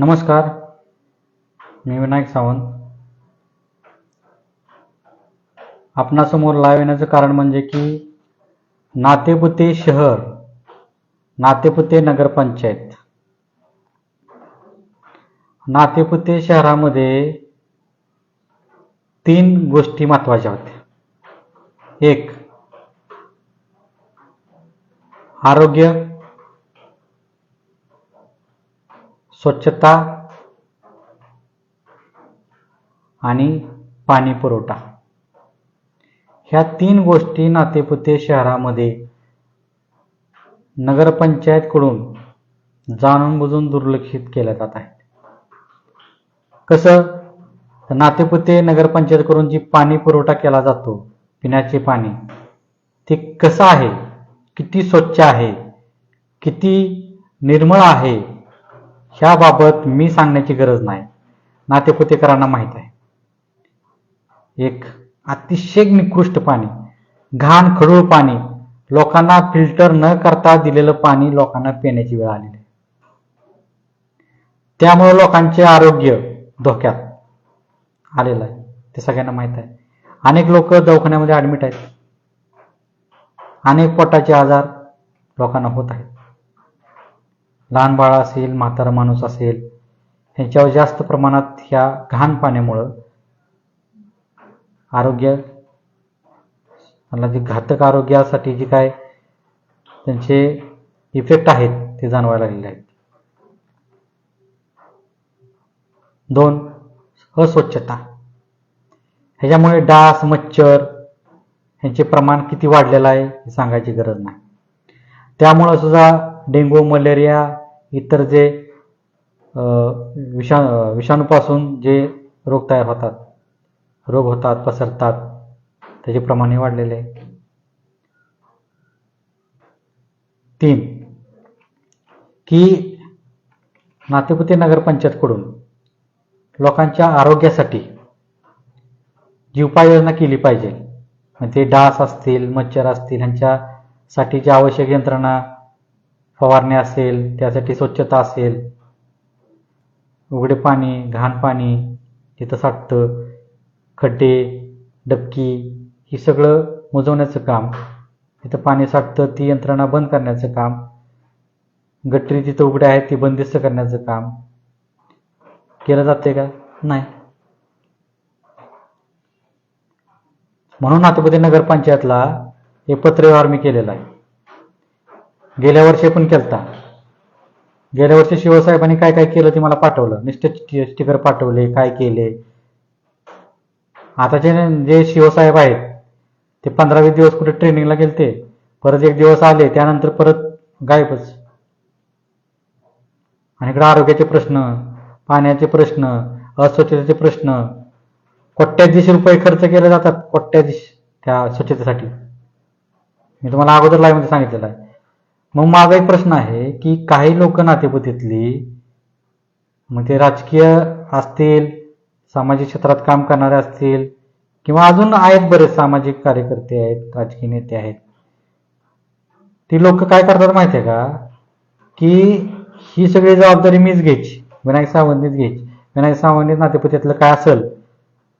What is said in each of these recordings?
नमस्कार. मी विनायक सावंत. आपणासमोर लाईव्ह येण्याचं कारण म्हणजे की नातेपुते शहर नातेपुते नगरपंचायत. नातेपुते शहरामध्ये तीन गोष्टी महत्त्वाच्या होत्या. एक आरोग्य. स्वच्छता आणि पाणी पुरवठा. ह्या तीन गोष्टी नातेपुते शहरामध्ये नगरपंचायतकडून जाणून बुजून दुर्लक्षित केल्या जात आहेत. कसं? तर नातेपुते नगरपंचायतकडून जी पाणी पुरवठा केला जातो पिण्याचे पाणी ते कसं आहे? किती स्वच्छ आहे? किती निर्मळ आहे? ह्याबाबत मी सांगण्याची गरज नाही. नातेपुतेकरांना माहीत आहे. एक अतिशय निकृष्ट पाणी घाण खडूळ पाणी लोकांना फिल्टर न करता दिलेलं पाणी लोकांना पिण्याची वेळ आलेली आहे. त्यामुळे लोकांचे आरोग्य धोक्यात आलेलं आहे. ते सगळ्यांना माहीत आहे. अनेक लोक दवाखान्यामध्ये ॲडमिट आहेत. अनेक पोटाचे आजार लोकांना होत आहेत. लहान बाळ असेल म्हातारा माणूस असेल ह्यांच्यावर जास्त प्रमाणात ह्या घाण पाण्यामुळं आरोग्य जे घातक आरोग्यासाठी जे काय त्यांचे इफेक्ट आहेत ते जाणवायला लागलेले आहेत. दोन अस्वच्छता. ह्याच्यामुळे डास मच्छर ह्यांचे प्रमाण किती वाढलेलं आहे हे सांगायची गरज नाही. त्यामुळं सुद्धा डेंगू मलेरिया इतर जे विषा विषाणूपासून जे रोग तयार होतात रोग होतात पसरतात त्याचे प्रमाणही वाढलेले. आहे तीन की नातेपुते नगरपंचायतकडून लोकांच्या आरोग्यासाठी जी उपाययोजना केली पाहिजे म्हणजे ते डास असतील मच्छर असतील ह्यांच्यासाठी ज्या आवश्यक यंत्रणा फवारणी असेल त्यासाठी स्वच्छता असेल उघडे पाणी घाण पाणी तिथं साठतं खड्डे डबकी ही सगळं मुजवण्याचं काम. तिथं पाणी साठतं ती यंत्रणा बंद करण्याचं काम. गटरी तिथं उघड्या आहेत ती बंदिस्त करण्याचं काम. केलं जाते का? नाही. म्हणून नातेपुते नगरपंचायतला हे पत्रव्यवहार मी केलेला आहे. गेल्या वर्षी पण केलता. गेल्या वर्षी शिवसाहेबांनी काय काय केलं ते मला पाठवलं. नुसते स्टिकर पाठवले काय केले. आताचे जे शिवसाहेब आहेत ते पंधरा वीस दिवस कुठे ट्रेनिंगला गेलते. परत एक दिवस आले त्यानंतर परत गायबच. आणि इकडे आरोग्याचे प्रश्न पाण्याचे प्रश्न अस्वच्छतेचे प्रश्न कोट्याधीश रुपये खर्च केले जातात कोट्याधीश त्या स्वच्छतेसाठी. मी तुम्हाला अगोदर लाईव्हमध्ये सांगितलेलं आहे. मग माझा एक प्रश्न आहे की काही लोक नातेपुतीतली मग ते राजकीय असतील सामाजिक क्षेत्रात काम करणारे असतील किंवा अजून आहेत बरेच सामाजिक कार्यकर्ते आहेत राजकीय नेते आहेत. ती लोक काय करतात माहिती आहे का? की ही सगळी जबाबदारी मीच घ्यायची विनायक सावंतनीच घ्यायची. विनायक सावंतनीच नातेपुतीतलं काय असेल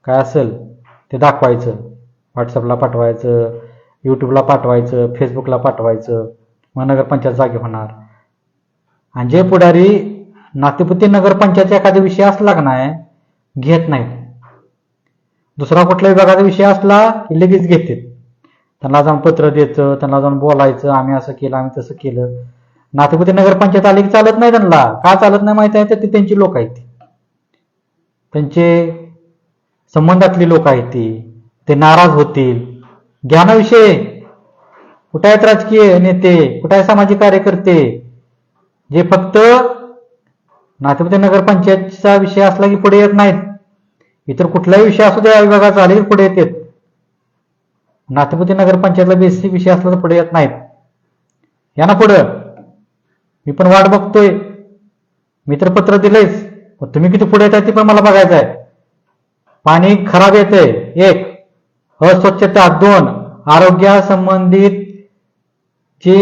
काय असेल ते दाखवायचं. व्हॉट्सअपला पाठवायचं यूट्यूबला पाठवायचं फेसबुकला पाठवायचं. मग नगरपंचायत जागी होणार. आणि जे पुढारी नातेपुती नगरपंचायतचा एखादा विषय असला का नाही घेत नाहीत. दुसरा कुठल्या विभागाचा विषय असला की लगेच घेतात त्यांना जाऊन पत्र द्यायचं त्यांना जाऊन बोलायचं आम्ही असं केलं आम्ही तसं केलं. नातेपुती नगरपंचायत आली की चालत नाही त्यांना. का चालत नाही माहिती आहे? तर ते त्यांची लोक आहेत त्यांचे संबंधातली लोक आहेत ती. ते नाराज होतील. ज्ञानाविषयी कुठे आहेत राजकीय नेते? कुठे आहे सामाजिक कार्यकर्ते? जे फक्त नातेपुते नगरपंचायतचा विषय असला की पुढे येत नाहीत. इतर कुठलाही विषय असू द्या विभागाचा आले की पुढे येतात नातेपुते नगरपंचायतला बेसिक विषय असला तर पुढे येत नाहीत. या ना पुढं. मी पण वाट बघतोय. मी तर पत्र दिलंयच. पण तुम्ही किती पुढे येत ते पण मला बघायचं आहे. पाणी खराब येतंय. एक अस्वच्छता. दोन आरोग्यासंबंधित जी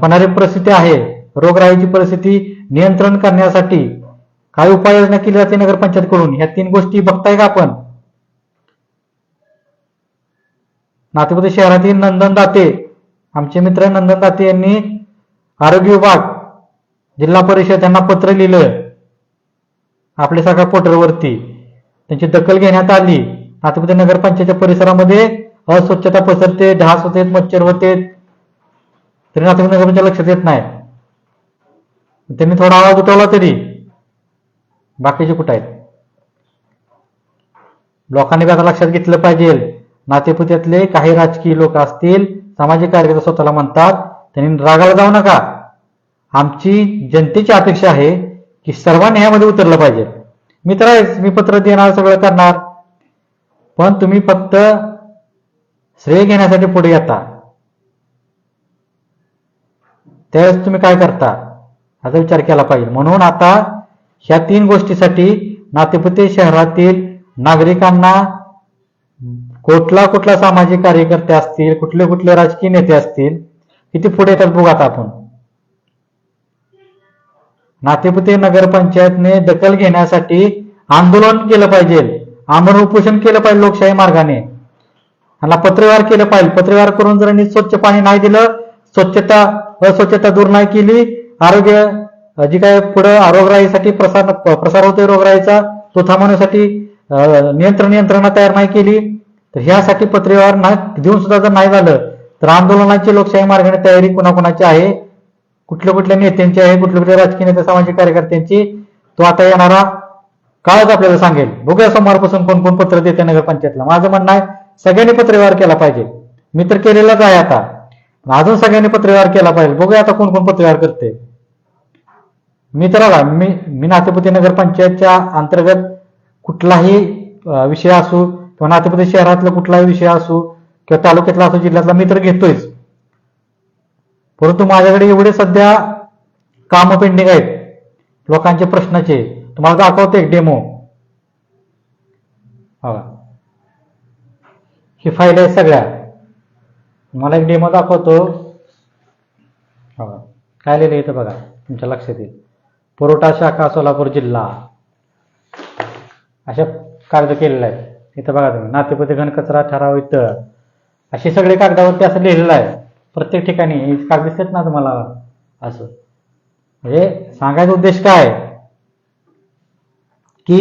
होणारी परिस्थिती आहे. रोगराईची परिस्थिती नियंत्रण करण्यासाठी काय उपाययोजना केली जाते नगरपंचायतकडून. या तीन गोष्टी बघताय का आपण? नातेपुते शहरातील नंदन दाते आमचे मित्र नंदन दाते यांनी आरोग्य विभाग जिल्हा परिषद यांना पत्र लिहिलं आपल्या सगळ्या पोर्टलवरती. त्यांची दखल घेण्यात आली. नातेपुते नगरपंचायतच्या परिसरामध्ये अस्वच्छता पसरते ढास होते मच्छर होते तरी नातेवाईक तुमच्या लक्षात देत नाही. त्यांनी थोडा आवाज उठवला तरी बाकीचे कुठं आहेत? लोकांनी आता लक्षात घेतलं पाहिजे. नातेपुत्यातले काही राजकीय लोक असतील सामाजिक कार्यकर्ते स्वतःला म्हणतात त्यांनी रागाला जाऊ नका. आमची जनतेची अपेक्षा आहे की सर्वांनी ह्यामध्ये उतरलं पाहिजे. मी तर आहेच मी पत्र देणार सगळं करणार. पण तुम्ही फक्त श्रेय घेण्यासाठी पुढे येता. त्यावेळेस तुम्ही काय करता? याचा विचार केला पाहिजे. म्हणून आता ह्या तीन गोष्टीसाठी नातेपुते शहरातील नागरिकांना कुठला कुठला सामाजिक कार्यकर्ते असतील कुठले कुठले राजकीय नेते असतील किती पुढे येतात बघू आता आपण. नातेपुते नगरपंचायतने दखल घेण्यासाठी आंदोलन केलं पाहिजे. आमरण उपोषण केलं पाहिजे लोकशाही मार्गाने. त्यांना पत्रव्यवहार केलं पाहिजे. पत्रव्यवहार करून जर स्वच्छ पाणी नाही दिलं स्वच्छता अस्वच्छता दूर नाही केली. आरोग्य जी काय पुढे रोगराईसाठी प्रसार प्रसार होतोय रोगराईचा तो थांबवण्यासाठी नियंत्रण यंत्रणा तयार नाही केली. तर ह्यासाठी पत्रव्यवहार नाही देऊन सुद्धा जर नाही झालं तर आंदोलनाची लोकशाही मार्गाने तयारी कुणाकुणाची आहे? कुठल्या कुठल्या नेत्यांची आहे? कुठल्या कुठल्या राजकीय नेते सामाजिक कार्यकर्त्यांची? तो आता येणारा काळच आपल्याला सांगेल. बघूया सोमवारपासून कोण कोण पत्र देते नगरपंचायतला माझं म्हणणं आहे सगळ्यांनी पत्रव्यवहार केला पाहिजे. मी तर केलेलाच आहे आता. अजून सगळ्यांनी पत्रव्यवहार केला पाहिजे. बघूया आता कोण कोण पत्रव्यवहार करते मी तर बघा मी मी नातेपती नगरपंचायतच्या अंतर्गत कुठलाही विषय असू किंवा नातेपती शहरातला कुठलाही विषय असू किंवा तालुक्यातला असू जिल्ह्यातला मी तर घेतोयच. परंतु माझ्याकडे एवढे सध्या कामं पेंडिंग आहेत. लोकांचे प्रश्नाचे. तुम्हाला दाखवते एक डेमो हा ही फाईल आहे सगळ्या. मला एक डेमो दाखवतो. काय लिहिलं इथं बघा तुमच्या लक्षात येईल. पुरवठा शाखा सोलापूर जिल्हा. अशा कागद केलेले आहेत. इथं बघा तुम्ही नातेपती घनकचरा ठराव इथं. असे सगळे कागदावरती असं लिहिलेलं आहे. प्रत्येक ठिकाणी कागद दिसत ना तुम्हाला? असं. म्हणजे सांगायचा उद्देश काय? की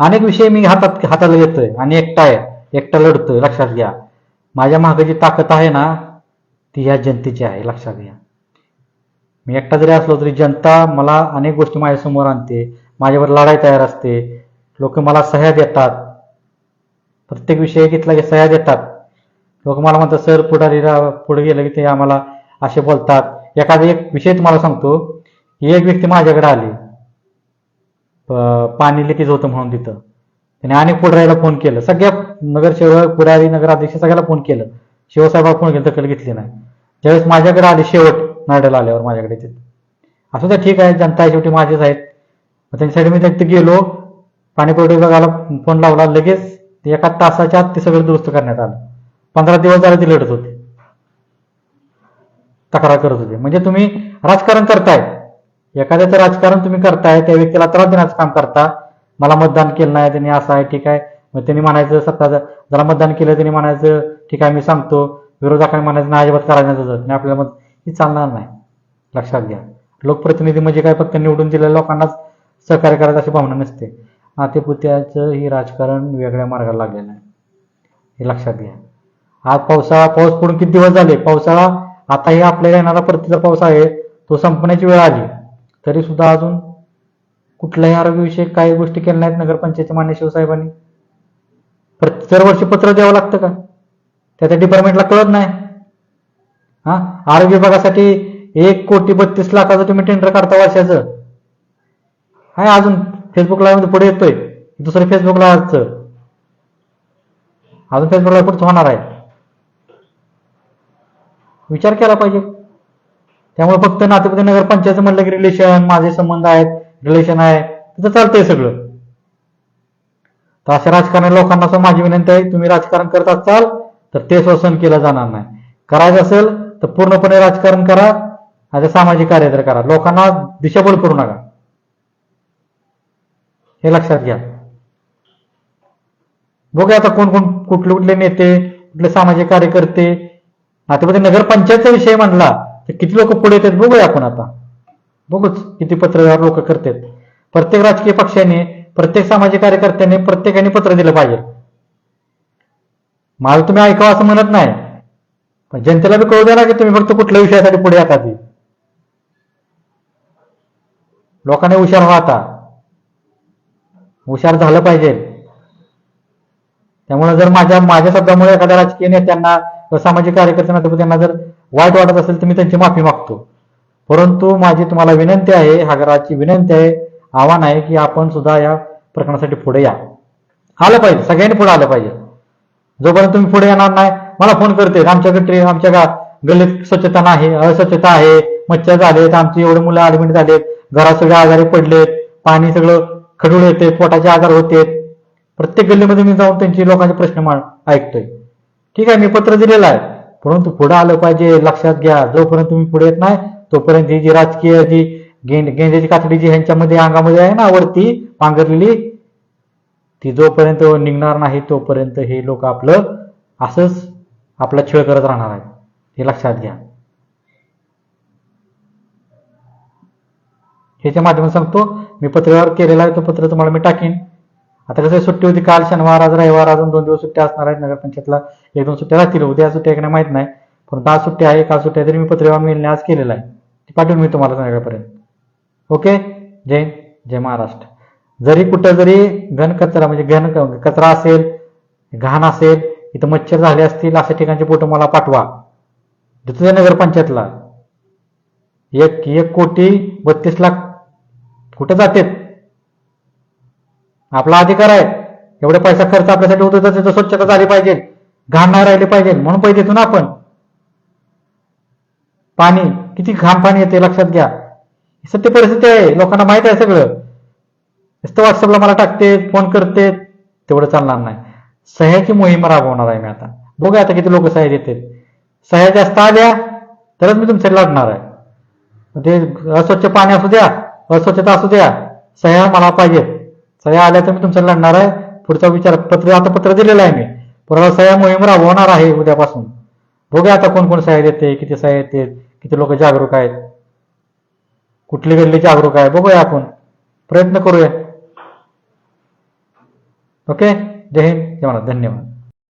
अनेक विषय मी हातात हाताला घेतोय आणि एकटा आहे. एकटा लढतोय लक्षात घ्या. माझ्या मागे जी ताकद आहे ना ती ह्या जनतेची आहे लक्षात घ्या. मी एकटा जरी असलो तरी जनता मला अनेक गोष्टी माझ्यासमोर आणते माझ्यावर लढाई तयार असते. लोक मला सह्या देतात. प्रत्येक विषय घेतला की सह्या देतात. लोक मला म्हणतात सर पुढारीला पुढे गेलं की ते आम्हाला असे बोलतात. एखादा एक विषय तुम्हाला सांगतो. ही एक व्यक्ती माझ्याकडे आली. पाणी लिकेज होतं म्हणून तिथं. त्याने अनेक पुढारीला फोन केलं. सगळ्या नगर सेवक पुढारी नगराध्यक्ष सगळ्याला फोन केलं. शिवसाहेबा फोन केलं दखल घेतली नाही. ज्यावेळेस माझ्याकडे आले शेवट नायडल आल्यावर माझ्याकडे ते असं तर ठीक आहे जनता शेवटी माझेच आहेत मग त्यांच्यासाठी मी तिथे गेलो पाणीपुरवठा विभागाला फोन लावला लगेच एका तासाच्या आत ते सगळं दुरुस्त करण्यात आलं. पंधरा दिवस झाले ते लढत होते. तक्रार करत होते. म्हणजे तुम्ही राजकारण करताय. एखाद्याचं राजकारण तुम्ही करताय त्या व्यक्तीला त्रास देण्याचं काम करता. मला मतदान केलं नाही त्यांनी असं आहे ठीक आहे. मग त्यांनी म्हणायचं सत्ता ज्याला मतदान केलं त्यांनी म्हणायचं ठीक आहे मी सांगतो. विरोधकांनी म्हणायचं नाही अजिबात करायचं आणि आपल्याला मत ही चालणार नाही. लक्षात घ्या. लोकप्रतिनिधी म्हणजे काय? फक्त निवडून दिलेल्या लोकांनाच सहकार्य करायचं अशी भावना नसते. नातेपुत्याचं ही राजकारण वेगळ्या मार्गाला लागलेलं आहे. हे लक्षात घ्या. आज पावसाळा पाऊस पडून किती दिवस झाले? पावसाळा आताही आपल्याला येणारा परतीचा पाऊस आहे. तो संपण्याची वेळ आली. तरी सुद्धा अजून कुठल्याही आरोग्यविषयक काही गोष्टी केल्या नाहीत नगरपंचायतच्या मान्य शिवसाहेबांनी. दरवर्षी पत्र द्यावं लागतं का? त्याच्या डिपार्टमेंटला कळत नाही. हा? आरोग्य विभागासाठी एक कोटी बत्तीस लाखाचं तुम्ही टेंडर काढता वर्षाचं. हाय अजून फेसबुकला पुढे येतोय. दुसरं फेसबुकला आजचं. अजून फेसबुकला पुढचं होणार आहे. विचार केला पाहिजे. त्यामुळे फक्त नातेपती नगर पंचायत म्हणलं की रिलेशन माझे संबंध आहेत रिलेशन आहे. तिथं चालतंय सगळं. तर अशा राजकारणी लोकांना असं माझी विनंती आहे तुम्ही राजकारण करत असाल तर ते शोषण केलं जाणार नाही. करायचं असेल तर पूर्णपणे राजकारण करा आणि सामाजिक कार्य तर करा. लोकांना दिशाभूल करू नका. हे लक्षात घ्या. बघूया आता कोण कोण कुठले कुठले नेते कुठले सामाजिक कार्यकर्ते. आता मध्ये नगरपंचायतचा विषय म्हणला तर किती लोक पुढे येतात बघूया आपण आता. बघूच किती पत्रव्यवहार लोक करतात. प्रत्येक राजकीय पक्षाने प्रत्येक सामाजिक कार्यकर्त्याने प्रत्येकाने पत्र दिलं पाहिजे. मला तुम्ही ऐकावं असं म्हणत नाही. पण जनतेला बी कळू द्या ना की तुम्ही फक्त कुठल्या विषयासाठी पुढे येतात ते. लोकांनी हुशार व्हा आता. हुशार झालं पाहिजे. त्यामुळे जर माझ्या माझ्या शब्दामुळे एखाद्या राजकीय नेत्यांना सामाजिक कार्यकर्त्यांना तर त्यांना जर वाईट वाटत असेल तर मी त्यांची माफी मागतो. परंतु माझी तुम्हाला विनंती आहे हागराची विनंती आहे आव्हान आहे की आपण सुद्धा या प्रकरणासाठी पुढे या. आलं पाहिजे. सगळ्यांनी पुढे आलं पाहिजे. जोपर्यंत तुम्ही पुढे येणार नाही मला फोन करते. आमच्याकडे ट्रेन आमच्या गा गल्लीत स्वच्छता नाही अस्वच्छता आहे. मच्छर झालेत आमची एवढे मुलं ऍडमिट झालेत. घरात सगळे आजारी पडलेत. पाणी सगळं खडूळ येते पोटाचे आजार होते प्रत्येक गल्लीमध्ये मी जाऊन त्यांची लोकांचे प्रश्न ऐकतोय. ठीक आहे मी पत्र दिलेलं आहे. परंतु पुढे आलं पाहिजे लक्षात घ्या. जोपर्यंत तुम्ही पुढे येत नाही तोपर्यंत ही जी राजकीय जी गेंड गेंद्याची कातडी जी ह्यांच्यामध्ये अंगामध्ये आहे ना वरती पांघरलेली ती जोपर्यंत निघणार नाही तोपर्यंत हे लोक आपलं असंच आपला छळ करत राहणार आहेत. हे लक्षात घ्या. ह्याच्या माध्यमातून सांगतो मी पत्रव्यवहार केलेला आहे तो पत्र तुम्हाला मी टाकीन. आता कसं सुट्टी होती काल शनिवार आज रविवार अजून दोन दिवस सुट्ट्या असणार आहेत नगरपंचायतला एक दोन सुट्ट्या राहतील उद्या सुट्ट्या आहे नाही माहीत नाही. परंतु आज सुट्टी आहे काल सुट्टी आहे तरी मी पत्रव्यवहार मिळणे आज केलेला आहे. ती पाठवून मी तुम्हाला संध्याकाळपर्यंत. ओके? जय जय महाराष्ट्र. जरी कुठं जरी घन कचरा म्हणजे घन कचरा असेल घाण असेल इथं मच्छर झाले असतील अशा ठिकाणचे फोटो मला पाठवा. देतो नगरपंचायतला. एक एक कोटी बत्तीस लाख कुठं जातेत? आपला अधिकार आहे. एवढे पैसा खर्च आपल्यासाठी होतो तर तिथं स्वच्छता झाली पाहिजे. घाण नाही राहिली पाहिजे म्हणून पैसे देतो ना आपण. पाणी किती घाण पाणी येते लक्षात घ्या. सत्य परिस्थिती आहे लोकांना माहीत आहे सगळं. नुसतं व्हॉट्सअपला मला टाकते फोन करते तेवढं चालणार नाही. सह्याची मोहीम राबवणार आहे मी आता. बघूया आता किती लोक सह्या देतात. सह्या जास्त आल्या तरच मी तुमच्यासाठी लढणार आहे. ते अस्वच्छ पाणी असू द्या अस्वच्छता असू द्या सह्या मला पाहिजेत सह्या आल्या तर मी तुमच्यासाठी लढणार आहे. पुढचा विचार पत्र आता पत्र दिलेलं आहे मी. पुढे सह्या मोहीम राबवणार आहे उद्यापासून. बघूया आता कोण कोण सह्या देते किती सह्या येते किती लोक जागरूक आहेत. कुठली गल्ली जागरूक आहे? बघूया आपण. प्रयत्न करूया. ओके? जय हिंद. जय महाराज. धन्यवाद.